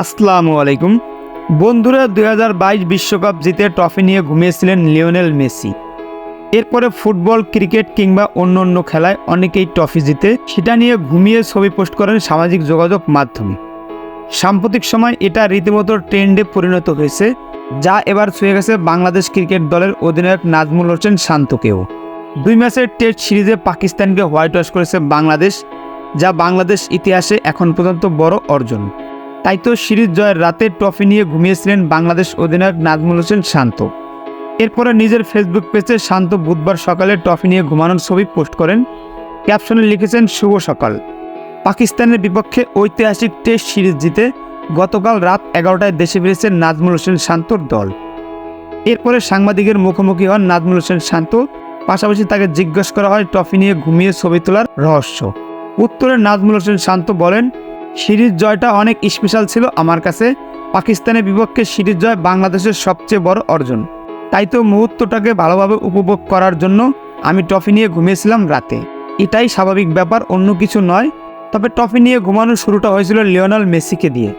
আসসালামু আলাইকুম। বন্ধুরা, দুই বিশ্বকাপ জিতে ট্রফি নিয়ে ঘুমিয়েছিলেন লিওনেল মেসি। এরপরে ফুটবল, ক্রিকেট কিংবা অন্য অন্য খেলায় অনেকেই ট্রফি জিতে সেটা নিয়ে ঘুমিয়ে ছবি পোস্ট করেন সামাজিক যোগাযোগ মাধ্যমে। সাম্প্রতিক সময় এটা রীতিমতো ট্রেন্ডে পরিণত হয়েছে, যা এবার ছুঁয়ে গেছে বাংলাদেশ ক্রিকেট দলের অধিনায়ক নাজমুল হোসেন শান্তকেও। দুই ম্যাচের টেস্ট সিরিজে পাকিস্তানকে হোয়াইট ওয়াশ করেছে বাংলাদেশ, যা বাংলাদেশ ইতিহাসে এখন পর্যন্ত বড় অর্জন। তাই তো সিরিজ জয়ের রাতে ট্রফি নিয়ে ঘুমিয়েছিলেন বাংলাদেশ অধিনায়ক নাজমুল হোসেন শান্ত। এরপরে নিজের ফেসবুক পেজে শান্ত বুধবার সকালে ট্রফি নিয়ে ঘুমানোর ছবি পোস্ট করেন। ক্যাপশনে লিখেছেন, শুভ সকাল। পাকিস্তানের বিপক্ষে ঐতিহাসিক টেস্ট সিরিজ জিতে গতকাল রাত এগারোটায় দেশে ফিরেছেন নাজমুল হোসেন শান্তর দল। এরপরে সাংবাদিকের মুখোমুখি হন নাজমুল হোসেন শান্ত। পাশাপাশি তাকে জিজ্ঞেস করা হয়, ট্রফি নিয়ে ঘুমিয়ে ছবি তোলার রহস্য? উত্তরে নাজমুল হোসেন শান্ত বলেন সিরিজ জয়টা অনেক স্পেশাল ছিল আমার কাছে। পাকিস্তানের বিপক্ষে সিরিজ জয় বাংলাদেশের সবচেয়ে বড় অর্জন। তাই তো মুহূর্তটাকে ভালোভাবে উপভোগ করার জন্য আমি ট্রফি নিয়ে ঘুমিয়েছিলাম রাতে। এটাই স্বাভাবিক ব্যাপার, অন্য কিছু নয়। তবে ট্রফি নিয়ে ঘুমানোর শুরুটা হয়েছিল লিওনাল মেসিকে দিয়ে।